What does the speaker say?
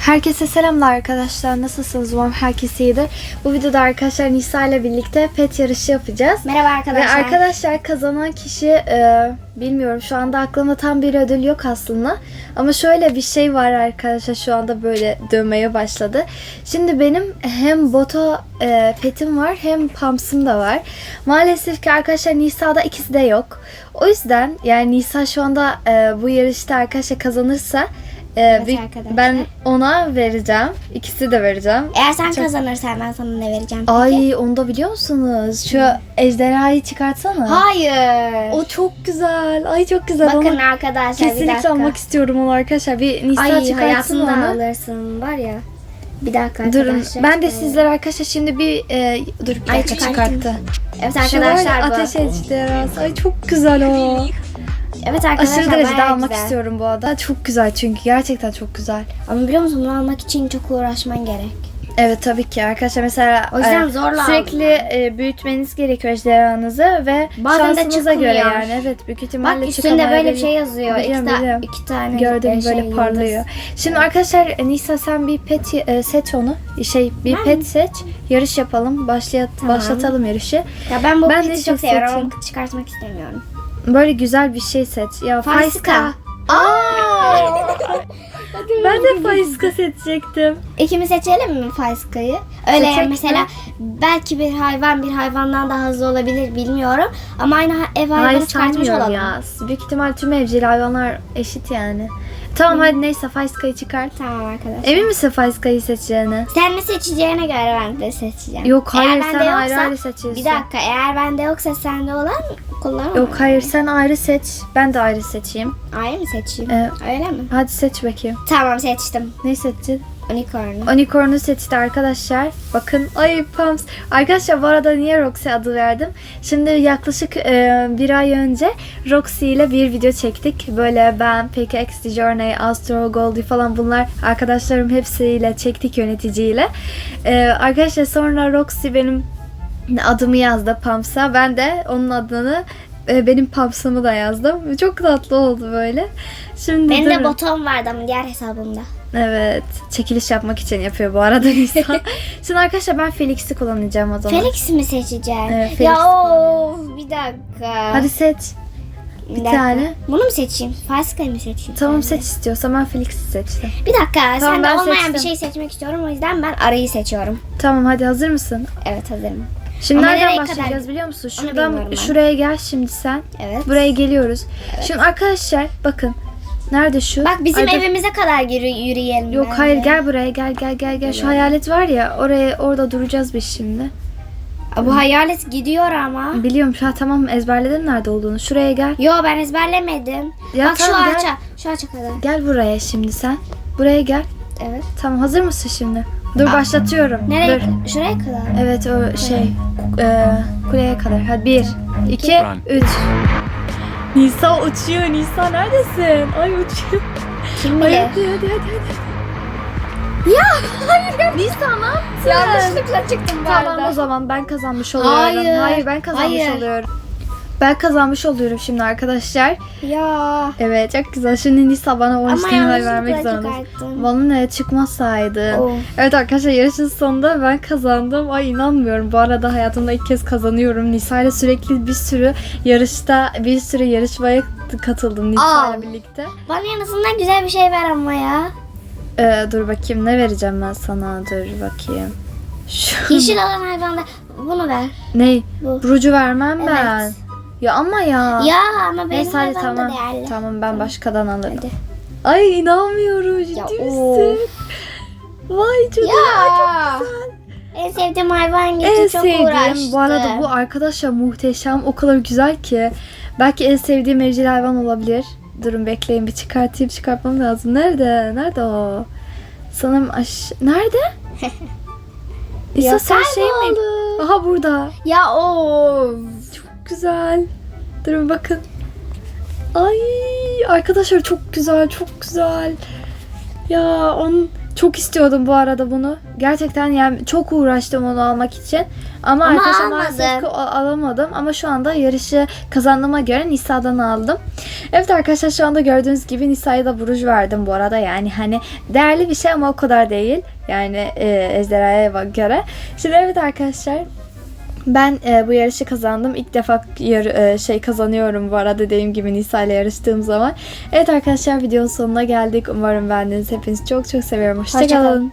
Herkese selamlar arkadaşlar. Nasılsınız? Umarım herkes iyidir. Bu videoda arkadaşlar Nisa ile birlikte pet yarışı yapacağız. Merhaba arkadaşlar. Ve arkadaşlar kazanan kişi e, bilmiyorum şu anda aklımda tam bir ödül yok aslında. Ama şöyle bir şey var arkadaşlar şu anda böyle dönmeye başladı. Şimdi benim hem boto e, petim var hem pamsım da var. Maalesef ki arkadaşlar Nisa'da ikisi de yok. O yüzden yani Nisa şu anda e, bu yarışta arkadaşlar kazanırsa e, Evet bir- arkadaşlar. ben ona vereceğim. İkisi de vereceğim. Eğer sen Çok- kazanırsan ben sana ne vereceğim? peki? Ay onu da biliyor musunuz? Şu ejderhayı çıkartsana. Hayır. O çok güzel. Ay çok güzel. Bakın Onu arkadaşlar bir kesinlikle almak istiyorum onu arkadaşlar. Bir Nisa Ay çıkartsın onu. alırsın var ya. Bir dakika Durun. arkadaşlar. Ben de Ee, sizlere arkadaşlar şimdi bir e, dur bir Ay, çıkarttı. Evet Şu var ya, arkadaşlar bu. ateş ejderhası. Ay çok güzel o. Evet arkadaşlar Aşırı derecede bayağı almak güzel. istiyorum bu arada. Çok güzel çünkü gerçekten çok güzel. Ama biliyor musun bunu almak için çok uğraşman gerek. Evet tabii ki arkadaşlar mesela O yüzden e, zorla sürekli e, büyütmeniz gerekiyor ejderhanızı ve Bazen de şansınıza göre yani evet büyük ihtimalle Bak üstünde böyle bir şey yazıyor. Biliyorum, iki, ta- biliyorum. iki tane Gördüm e, şey, böyle parlıyor. yıldız. Şimdi arkadaşlar e, Nisa sen bir pet e, seç onu. Şey bir pet seç. Yarış yapalım. Başlayat Tamam. başlatalım yarışı. Ya ben bu Ben de peti şey çok seviyorum seçeyim. ama çıkartmak istemiyorum. Böyle güzel bir şey seç. Ya Faiska. Aa! ben de Faiska seçecektim. İkimiz seçelim mi Faiska'yı? Öyle yani mesela belki bir hayvan bir hayvandan daha hızlı olabilir bilmiyorum. Ama aynı ha- ev hayvanı Hayır çıkartmış sanmıyorum olalım. ya. Büyük ihtimal tüm evcil hayvanlar eşit yani. Tamam hadi neyse Faiska'yı çıkart. Tamam arkadaşlar. Emin misin Faiska'yı seçeceğini? Sen ne seçeceğine göre ben de seçeceğim. Yok hayır Eğer sen bende ayrı ayrı seçiyorsun. Bir dakika eğer bende yoksa sende olan kullanamam. Yok hayır sen ayrı seç. Ben de ayrı seçeyim. Ayrı mı seçeyim? Ee, Öyle mi? Hadi seç bakayım. Tamam seçtim. Ne seçtin? Unicorn. Unicorn'u seçti arkadaşlar. Bakın ay Pams. Arkadaşlar bu arada niye Roxy adı verdim? Şimdi yaklaşık e, bir ay önce Roxy ile bir video çektik. Böyle ben, PKX, Journey, Astro, Goldie falan bunlar arkadaşlarım hepsiyle çektik yöneticiyle. E, arkadaşlar sonra Roxy benim adımı yazdı Pams'a. Ben de onun adını e, benim Pams'ımı da yazdım. Çok tatlı oldu böyle. Şimdi Benim de botom vardı ama diğer hesabımda. Evet. Çekiliş yapmak için yapıyor bu arada Nisa. Şimdi arkadaşlar ben Felix'i kullanacağım o zaman. Felix mi seçeceğim? Evet, Felix ya of bir dakika. Hadi seç. bir bir tane. Bunu mu seçeyim? Faiska'yı mı seçeyim? Tamam seç istiyorsan ben Felix'i seçtim. Bir dakika. Tamam, Sende ben olmayan seçtim. bir şey seçmek istiyorum. O yüzden ben arayı seçiyorum. Tamam hadi hazır mısın? Evet hazırım. Şimdi Ama nereden nereye başlayacağız kadar? biliyor musun? Şuradan ben. şuraya gel şimdi sen. Evet. Buraya geliyoruz. Şimdi arkadaşlar bakın. Nerede şu? Bak bizim Arada- evimize kadar yürü, yürüyelim. Yok bence. hayır gel buraya gel gel gel gel. Şu hayalet var ya oraya orada duracağız biz şimdi. Aa, Bu hayalet gidiyor ama. Biliyorum şu an tamam ezberledin nerede olduğunu. Şuraya gel. Yo ben ezberlemedim. Ya Bak tamam, şu gel. ağaça. Şu ağaça kadar. Gel buraya şimdi sen. Buraya gel. Evet. Tamam hazır mısın şimdi? Dur başlatıyorum. Nereye? Dur. Şuraya kadar. Evet o şey e, kuleye kadar. Hadi bir, iki, üç. Nisa uçuyor. Nisa neredesin? Ay uçuyor. Kim Ay bilir? hadi hadi hadi. hadi. Ya hayır. Nisa ne yaptın? Yanlışlıkla çıktım bu Tamam o arada. zaman ben kazanmış oluyorum. Hayır. Hayır ben kazanmış Hayır. oluyorum. Ben kazanmış oluyorum şimdi arkadaşlar. Ya. Evet çok güzel. Şimdi Nisa bana 13 Ama TL vermek yanlışlıkla zorunda. çıkarttım. Bana ne çıkmasaydın. Of. Evet arkadaşlar yarışın sonunda ben kazandım. Ay inanmıyorum. Bu arada hayatımda ilk kez kazanıyorum. Nisa ile sürekli bir sürü yarışta bir sürü yarışmaya katıldım Nisa ile birlikte. Bana en azından güzel bir şey ver ama ya. Ee, dur bakayım ne vereceğim ben sana. Dur bakayım. Şu Yeşil olan hayvanda bunu ver. ne? Bu. Rucu vermem ben. Ya ama ya. Ya ama benim Neyse hadi tamam. değerli. Tamam ben başkadan alırım. Hadi. Ay inanmıyorum ciddi Ya, misin? Vay canına Ya. çok güzel. En sevdiğim hayvan gitti En çok sevdiğim uğraştım. bu arada bu arkadaşlar muhteşem o kadar güzel ki. Belki en sevdiğim evcil hayvan olabilir. Durun bekleyin bir çıkartayım çıkartmam lazım. Nerede? Nerede o? Sanırım aş... Nerede? İsa Ya sen şey mi? Aha burada. Ya o. Güzel. Durun bakın. Ay arkadaşlar çok güzel çok güzel. Ya onun Çok istiyordum bu arada bunu. Gerçekten yani çok uğraştım onu almak için. Ama, Ama arkadaşlar maalesef ki alamadım. Ama şu anda yarışı kazandığıma göre Nisa'dan aldım. Evet arkadaşlar şu anda gördüğünüz gibi Nisa'ya da buruj verdim bu arada. Yani hani değerli bir şey ama o kadar değil. Yani e, ejderhaya göre. Şimdi evet arkadaşlar ben e, bu yarışı kazandım. İlk defa yar- e, şey kazanıyorum bu arada dediğim gibi Nisa ile yarıştığım zaman. Evet arkadaşlar videonun sonuna geldik. Umarım beğendiniz. Hepinizi çok çok seviyorum. Hoşça kalın. Hoşçakalın.